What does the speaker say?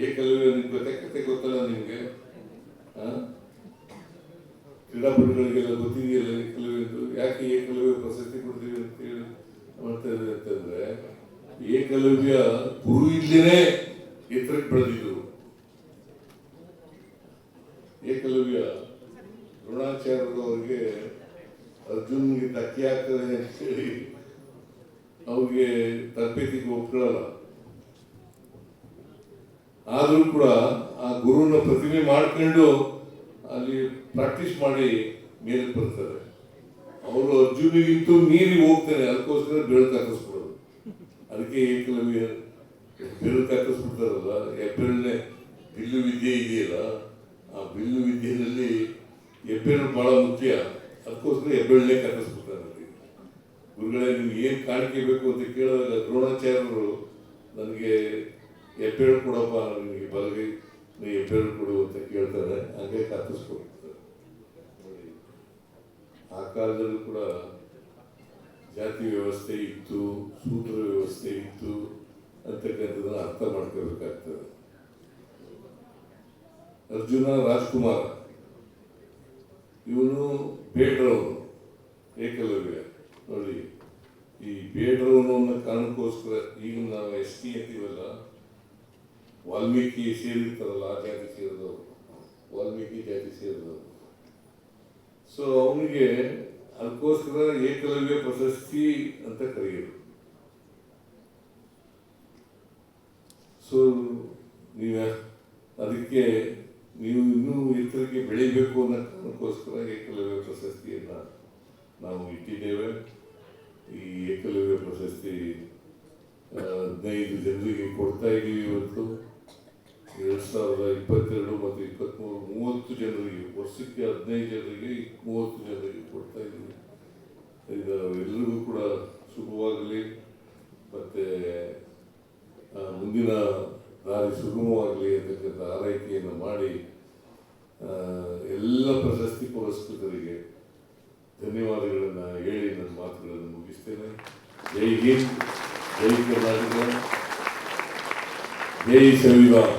ಏಕಲವ್ಯ ನಿಮ್ಗೆ ಗೊತ್ತ ಕತೆ ಗೊತ್ತಲ್ಲ ನಿಮ್ಗೆ? ಕ್ರೀಡಾಪಟುಗಳಿಗೆಲ್ಲ ಗೊತ್ತಿದೆಯಲ್ಲ ಏಕಲವ್ಯ ಎಂದು ಯಾಕೆ ಏಕಲವ್ಯ ಪ್ರಶಸ್ತಿ ಕೊಡ್ತೀವಿ ಅಂತ ಹೇಳಿ ಇದ್ದಾರೆ ಅಂತಂದ್ರೆ, ಏಕಲವ್ಯ ಗುರು ಇಲ್ದೇನೆ ಎತ್ತರಕ್ಕೆ ಬೆಳೆದಿದ್ರು ಏಕಲವ್ಯ ದ್ರೋಣಾಚಾರ್ಯರು ಅವ್ರಿಗೆ ಅರ್ಜುನ್ಗೆ ಧಕ್ಕೆ ಆಗ್ತದೆ ಅಂತ ಹೇಳಿ ಅವ್ರಿಗೆ ತರಬೇತಿಗೆ ಒಪ್ಕೊಳ್ಳಲ್ಲ ಆದ್ರೂ ಕೂಡ ಆ ಗುರುನ ಪ್ರತಿಮೆ ಮಾಡ್ಕೊಂಡು ಅಲ್ಲಿ ಪ್ರಾಕ್ಟೀಸ್ ಮಾಡಿ ಮೇಲೆ ಬರ್ತಾರೆ. ಅವರು ಅರ್ಜುನಿಗಿಂತೂ ಮೀರಿ ಹೋಗ್ತಾನೆ, ಅದಕ್ಕೋಸ್ಕರ ಬೆಳಕು ಹಾಕಿಸ್ಬಿಡೋದು ಅದಕ್ಕೆ ಏಕಲವ್ಯ ಬೆಳಕು ಹಾಕಿಸ್ಬಿಡ್ತಾರಲ್ಲ ಹೆಬ್ಬೆರಳನೆ ಬಿಲ್ಲು ವಿದ್ಯೆ ಇದೆಯಲ್ಲ, ಆ ಬಿಲ್ಲು ವಿದ್ಯೆಯಲ್ಲಿ ಹೆಬ್ಬೆರಳು ಬಹಳ ಮುಖ್ಯ. ಅದಕ್ಕೋಸ್ಕರ ಹೆಬ್ಬೆರಳನೆ ಕಾಕಿಸ್ಬಿಡ್ತಾರೆ ಅಲ್ಲಿ. ಗುರುಗಳೇ, ನಿಮ್ಗೆ ಏನು ಕಾಣಿಕೆ ಬೇಕು ಅಂತ ಕೇಳಿದಾಗ ದ್ರೋಣಾಚಾರ್ಯರು ನನಗೆ ಹೆಬ್ಬೆರಳು ಕೊಡಪ್ಪ ನಿಮಗೆ ಬಲಗೈ ನೀ ಎಪ್ಪೇಳು ಕೊಡು ಅಂತ ಕೇಳ್ತಾರೆ, ಹಂಗೆ ಕತ್ತಿಸ್ಕೊಡ್ತಾರೆ ಆ ಕಾಲದಲ್ಲೂ ಕೂಡ ಜಾತಿ ವ್ಯವಸ್ಥೆ ಇತ್ತು, ಸೂತ್ರ ವ್ಯವಸ್ಥೆ ಇತ್ತು ಅಂತಕ್ಕಂಥದ್ದನ್ನು ಅರ್ಥ ಮಾಡ್ಕೋಬೇಕಾಗ್ತದೆ. ಅರ್ಜುನ ರಾಜ್ಕುಮಾರ್, ಇವನು ಬೇಡ್ರವನು, ಏಕಲವ್ಯ. ನೋಡಿ, ಈ ಬೇಡ್ರವನು ಅನ್ನೋ ಕಾರಣಕ್ಕೋಸ್ಕರ ಈಗ ನಾವು ಎಸ್ ಟಿ ಅಂತೀವಲ್ಲ ವಾಲ್ಮೀಕಿ ಸೇರಿರ್ತಾರಲ್ಲ, ಆ ಜಾತಿ ಸೇರಿದವರು. ವಾಲ್ಮೀಕಿ ಜಾತಿ ಸೇರಿದವರು. ಸೊ ಅವನಿಗೆ ಅದಕ್ಕೋಸ್ಕರ ಏಕಲವ್ಯ ಪ್ರಶಸ್ತಿ ಅಂತ ಕರೆಯೋರು. ಸೊ ನೀವು ಅದಕ್ಕೆ ನೀವು ಇನ್ನೂ ಎತ್ತರಕ್ಕೆ ಬೆಳಿಬೇಕು ಅನ್ನೋ ಕಾರಣಕ್ಕೋಸ್ಕರ ಏಕಲವ್ಯ ಪ್ರಶಸ್ತಿಯನ್ನ ನಾವು ಇಟ್ಟಿದ್ದೇವೆ. ಈ ಏಕಲವ್ಯ ಪ್ರಶಸ್ತಿ ಹದಿನೈದು ಜನರಿಗೆ ಕೊಡ್ತಾ ಇದ್ದೀವಿ ಇವತ್ತು. ಸಾವಿರದ ಇಪ್ಪತ್ತೆರಡು ಮತ್ತು ಇಪ್ಪತ್ತ್ಮೂರು, ಮೂವತ್ತು ಜನರಿಗೆ, ವರ್ಷಕ್ಕೆ ಹದಿನೈದು ಜನರಿಗೆ, ಮೂವತ್ತು ಜನರಿಗೆ ಕೊಡ್ತಾ ಇದ್ದೀವಿ ಇದು ಎಲ್ಲರಿಗೂ ಕೂಡ ಶುಭವಾಗಲಿ ಮತ್ತು ಮುಂದಿನ ದಾರಿ ಸುಗಮವಾಗಲಿ ಅಂತಕ್ಕಂಥ ಆರೈಕೆಯನ್ನು ಮಾಡಿ ಎಲ್ಲ ಪ್ರಶಸ್ತಿ ಪುರಸ್ಕೃತರಿಗೆ ಧನ್ಯವಾದಗಳನ್ನು ಹೇಳಿ ನನ್ನ ಮಾತುಗಳನ್ನು ಮುಗಿಸ್ತೇನೆ. ಜೈ ಹಿಂದ್, ಜೈ ಕರ್ನಾಟಕ, ಜೈ ಸಂವಿಧಾನ